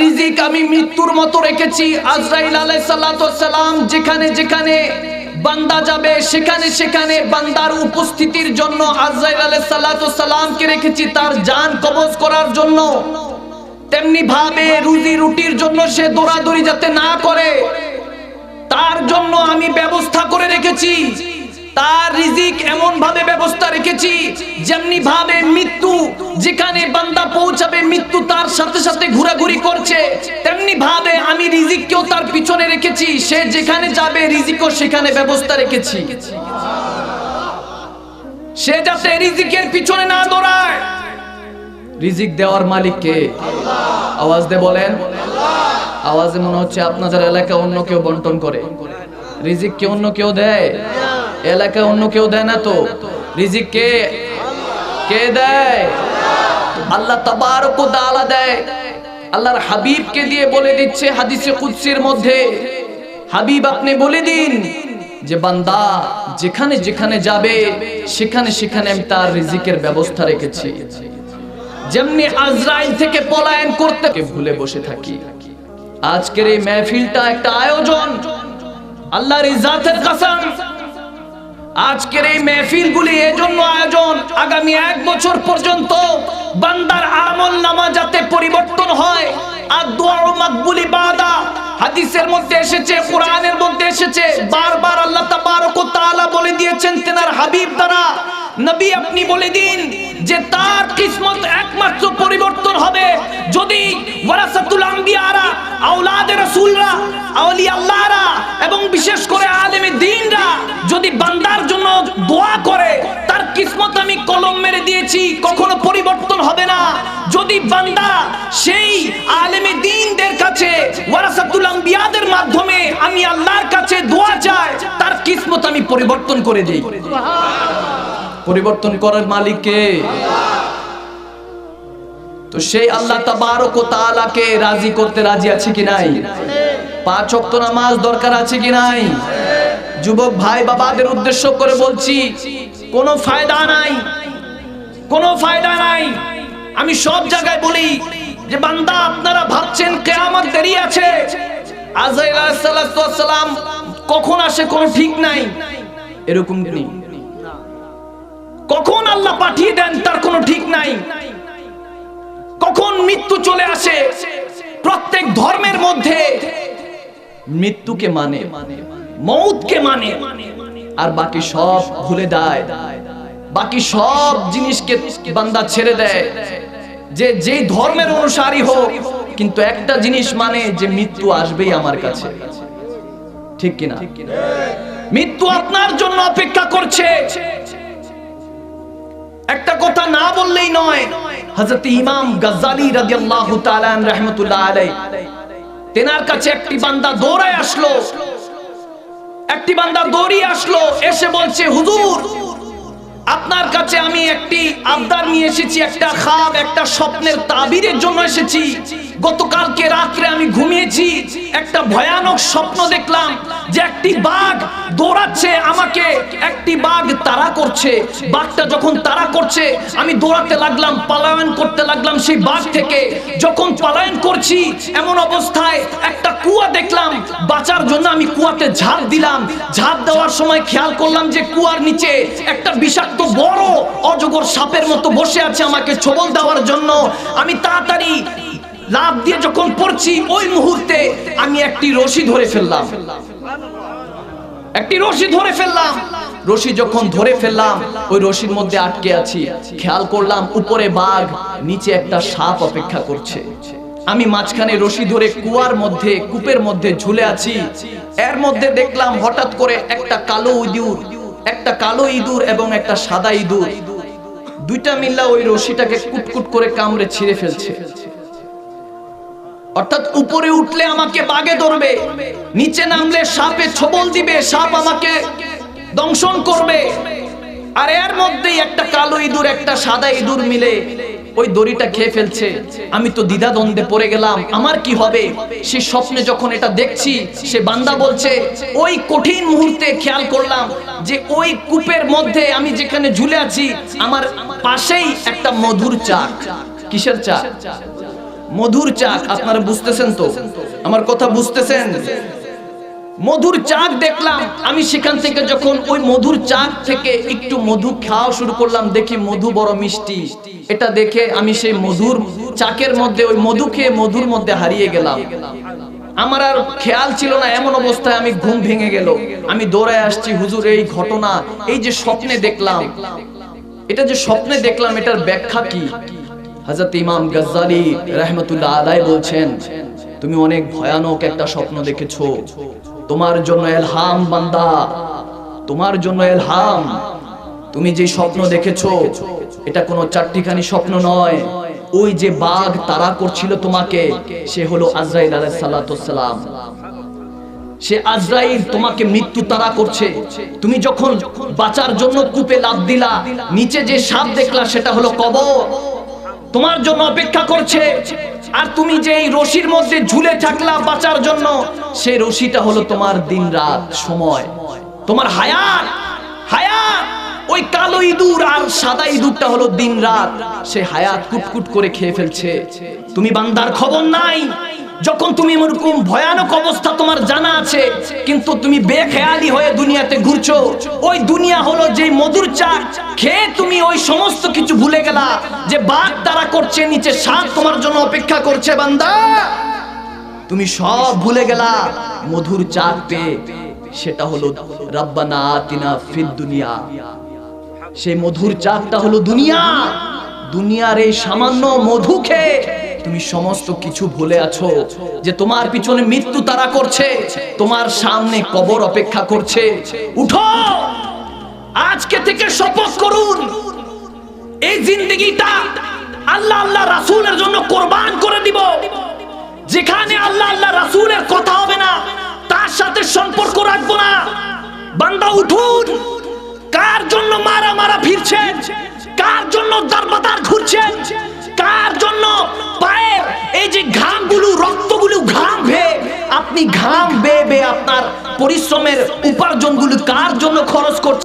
রিজিক আমি মৃত্যুর মতো রেখেছি। আজরাইল আলাইহিস সালাম যেখানে যেখানে বান্দা যাবে, সেখানে সেখানে বান্দার উপস্থিতির জন্য আজরাইল আলাইহিস সালামকে রেখেছি তার জান কবজ করার জন্য। তেমনি ভাবে রুজি রুটির জন্য সে দৌড়াদৌড়ি যাতে না করে, তার জন্য আমি ব্যবস্থা করে রেখেছি। তার রিজিক এমন ভাবে ব্যবস্থা রেখেছি, যেমনি ভাবে মৃত্যু, যেখানে বান্দা পৌঁছাবে, মৃত্যু তার সাথে সাথে ঘোরাঘুরি করছে, তেমনি ভাবে আমি রিজিককেও তার পিছনে রেখেছি, সে যেখানে যাবে, রিজিকও সেখানে ব্যবস্থা রেখেছি। সে যাতে রিজিকের পিছনে না দৌড়ায়। রিজিক দেওয়ার মালিক কে? আওয়াজ দে বলেন। আওয়াজে মনে হচ্ছে আপনাদের এলাকা অন্য কেউ বন্টন করে। রিজিক কে অন্য কেউ দেয়? এলাকায় অন্য কেউ দেয় না তো। রিজিক কে? কে দেয়? আল্লাহ তাবারক তাআলা দেয়। আল্লাহর হাবিবকে দিয়ে বলে দিচ্ছে হাদিসে কুদসির মধ্যে। হাবিব, আপনি বলে দিন যে বান্দা যেখানে যেখানে যাবে, সেখানে সেখানে আমি তার রিজিকের ব্যবস্থা রেখেছি। যেমনি আজরাইল থেকে পলায়ন করতে ভুলে বসে থাকি। আজকের এই মেহফিলটা একটা আয়োজন। আল্লাহর ইজাতের কসম আজকের এই মেহফিল গুলি এজন্য আয়োজন। আগামী এক বছর পর্যন্ত বান্দার আমল নামা যাতে পরিবর্তন হয়। আর দোয়া মাকবুলি বাদা হাদিসের মধ্যে এসেছে, কোরআনের মধ্যে এসেছে। বারবার আল্লাহ তাবারক তাআলা বলে দিয়েছেন তেনার হাবিব দ্বারা। নবী আপনি বলে দিন যে তার কিসমত একমাত্র পরিবর্তন হবে। যদি ওয়ারাসাতুল আম্বিয়ারা, আওলাদে রাসূলরা আউলিয়া আল্লাহরা এবং বিশেষ করে আলেমে দ্বীনরা যদি বান্দার দোয়া করে, তার কিসমত আমি কলম মেরে দিয়েছি, কখনো পরিবর্তন হবে না। যদি বান্দা সেই আলেমে দ্বীনদের কাছে, ওয়ারাসাতুল আম্বিয়াদের মাধ্যমে আমি আল্লাহর কাছে দোয়া চাই, তার কিসমত আমি পরিবর্তন করে দেই। পরিবর্তন করার মালিক কে? তো সেই আল্লাহ তাবারক তাআলাকে রাজি করতে রাজি আছে কি নাই? পাঁচ ওয়াক্ত নামাজ দরকার আছে কি নাই? যুবক ভাই বাবাদের উদ্দেশ্য করে বলছি, কোনো ফায়দা নাই, কোনো ফায়দা নাই। আমি সব জায়গায় বলি যে, বান্দা, আপনারা ভাবছেন কেয়ামত দেরি আছে। আজাইল কখন আসে কোনো ঠিক নাই। এরকম কখন আল্লাহ পাঠিয়ে দেন তার কোনো ঠিক নাই। কখন মৃত্যু চলে আসে প্রত্যেক ধর্মের মধ্যে। মৃত্যুকে মানে মানে? মৌতকে মানে। আর বাকি সব ভুলে দেয় বাকি সব জিনিসকে বান্দা ছেড়ে দেয়। যে যেই ধর্মের অনুসারী হোক, কিন্তু একটা জিনিস মানে যে মৃত্যু আসবেই আমার কাছে। ঠিক কিনা? মৃত্যু আপনার জন্য অপেক্ষা করছে। একটা কথা না বললেই নয়। হযরত ইমাম গাজ্জালি রাদিয়াল্লাহু তাআলা রাহমাতুল্লাহ আলাইহি, তেনার কাছে একটি বান্দা দৌড়ায় আসলো। একটি বান্দা দৌড়িয়ে আসলো, এসে বলছে, হুজুর, আপনার কাছে আমি একটি আবদার নিয়ে এসেছি, একটা খাব, একটা স্বপ্নের তাবিরের জন্য এসেছি। গতকালকে রাত্রে আমি ঘুমিয়েছি, একটা ভয়ানক স্বপ্ন দেখলাম যে একটি বাঘ দৌড়াচ্ছে আমাকে, একটি বাঘ তাড়া করছে। বাঘটা যখন তাড়া করছে, আমি দৌড়াতে লাগলাম, পালায়ন করতে লাগলাম সেই বাঘ থেকে। যখন পালায়ন করছি, এমন অবস্থায় একটা কুয়া দেখলাম, বাঁচার জন্য আমি কুয়াতে ঝাঁপ দিলাম। ঝাঁপ দেওয়ার সময় খেয়াল করলাম যে কুয়ার নিচে একটা বিষাক্ত বড় অজগর সাপের মতো বসে আছে আমাকে ছবল দেওয়ার জন্য। আমি তাড়াতাড়ি লাভ দিয়ে যখন পড়ছি, ওই মুহূর্তে আমি একটি রশি ধরে ফেললাম। একটি রশি ধরে ফেললাম। রশি যখন ধরে ফেললাম, ওই রশির মধ্যে আটকে আছি। খেয়াল করলাম, উপরে বাঘ, নিচে একটা সাপ অপেক্ষা করছে। আমি মাঝখানে রশি ধরে কুয়ার মধ্যে, কূপের মধ্যে ঝুলে আছি। এর মধ্যে দেখলাম, হঠাৎ করে একটা কালো ইঁদুর, একটা কালো ইঁদুর এবং একটা সাদা ইঁদুর। দুইটা মিল্লা ওই রশিটাকে কুটকুট করে কামড়ে ছিঁড়ে ফেলছে। অর্থাৎ উপরে উঠলে আমাকে বাগে ধরবে, নিচে নামলে সাপে ছবল দিবে, সাপ আমাকে দংশন করবে। আর এর মধ্যেই একটা কালো ইঁদুর, একটা সাদা ইঁদুর মিলে ওই দড়িটা খেয়ে ফেলছে। আমি তো দ্বিধা দ্বন্দ্বে পড়ে গেলাম, আমার কি হবে? সে স্বপ্নে যখন এটা দেখছি, সে বান্দা বলছে, ওই কঠিন মুহূর্তে খেয়াল করলাম যে ওই কূপের মধ্যে আমি যেখানে ঝুলে আছি, আমার পাশেই একটা মধুর চাক। কিসের চাক? মধুর চাক, আপনারা বুঝতেছেন তো? আমার কথা বুঝতেছেন? মধুর চাক দেখলাম, আমি সেখান থেকে যখন ওই মধুর চাক থেকে একটু মধু খাওয়া শুরু করলাম, দেখি মধু বড় মিষ্টি। এটা দেখে আমি সেই মধুর চাকের মধ্যে, ওই মধু খেয়ে মধুর মধ্যে হারিয়ে গেলাম। আমার আর খেয়াল ছিল না, এমন অবস্থায় আমি ঘুম ভেঙে গেল। আমি দৌড়ায় আসছি, হুজুর, এই ঘটনা, এই যে স্বপ্নে দেখলাম, এটা যে স্বপ্নে দেখলাম, এটার ব্যাখ্যা কি? হযরত ইমাম গজ্জালি রাহমাতুল্লাহ আলাই বলছেন, তুমি অনেক ভয়ানক একটা স্বপ্ন দেখেছ। তোমার জন্য এলহাম বান্দা, তোমার জন্য এলহাম। তুমি যে স্বপ্ন দেখেছ, এটা কোনো চারটিখানি স্বপ্ন নয়। ওই যে বাঘ তারা করছিল তোমাকে, সে হলো আজরাইল সালাম। সে আজরাইল তোমাকে মৃত্যু তারা করছে। তুমি যখন বাঁচার জন্য কূপে লাফ দিলা, নিচে যে সাপ দেখলা, সেটা হলো কবর। তোমার জন্য অপেক্ষা করছে। আর তুমি যে এই রশির মধ্যে ঝুলে থাকলা বাঁচার জন্য সেই রশিটা হলো তোমার দিন রাত সময়। তোমার হায়াত হায়াত, ওই কালো ইঁদুর আর সাদা ইঁদুরটা হলো দিন রাত সে হায়াত কুটকুট করে খেয়ে ফেলছে। তুমি বান্দার খবর নাই। যখন তুমি এরকম ভয়ানক অবস্থা তোমার জানা আছে, কিন্তু তুমি বেখেয়ালি হয়ে দুনিয়াতে ঘুরছো, ওই দুনিয়া হলো যে মধুর চাক খেয়ে তুমি ওই সমস্ত কিছু ভুলে গেলা যে বাঘ তারা করছে, নিচে সাপ তোমার জন্য অপেক্ষা করছে, বান্দা। তুমি সব ভুলে গেলা, মধুর চাক পেয়ে। সেটা হলো রাব্বানা আতিনা ফিদ দুনিয়া। সেই মধুর চাকটা হলো দুনিয়া। দুনিয়ার এই সামান্য মধু খেয়ে তুমি সমস্ত কিছু ভুলে আছো যে তোমার পিছনে মৃত্যু তারা করছে, তোমার সামনে কবর অপেক্ষা করছে। উঠো! আজকে থেকে শপথ করুন। এই জিন্দগিটা আল্লাহ আল্লাহ রাসূলের জন্য কোরবান করে দিব। যেখানে আল্লাহ আল্লাহ রাসূলের কথা হবে না, তার সাথে সম্পর্ক রাখব না। বান্দা, উঠুন! কার জন্য মারা মারা ফিরছেন কার জন্য দারবাদার ঘুরছেন আপনি ঘাম বে বে আপনার পরিশ্রমের উপার্জনগুলো কার জন্য খরচ করছেন?